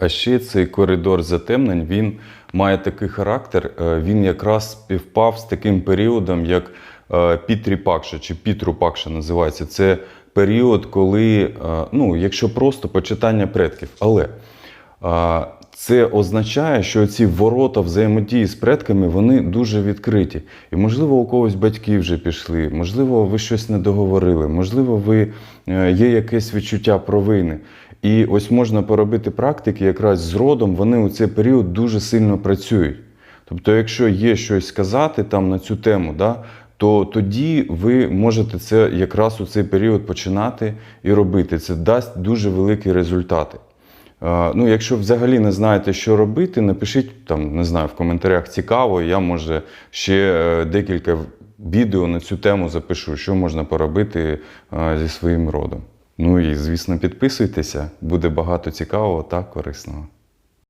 А ще цей коридор затемнень він має такий характер, е, він якраз співпав з таким періодом, як е, Пітрі-Пакша чи Пітру-Пакша називається. Це період, коли, е, ну, якщо просто почитання предків. Але це означає, що ці ворота взаємодії з предками вони дуже відкриті. І, можливо, у когось батьки вже пішли, можливо, ви щось не договорили, можливо, ви є якесь відчуття провини. І ось можна поробити практики якраз з родом, вони у цей період дуже сильно працюють. Тобто, якщо є щось сказати там на цю тему, да, то тоді ви можете це якраз у цей період починати і робити. Це дасть дуже великі результати. Ну, якщо взагалі не знаєте, що робити, напишіть там, не знаю, в коментарях цікаво. Я може ще е, декілька відео на цю тему запишу, що можна поробити е, зі своїм родом. Ну і звісно, підписуйтеся, буде багато цікавого та корисного.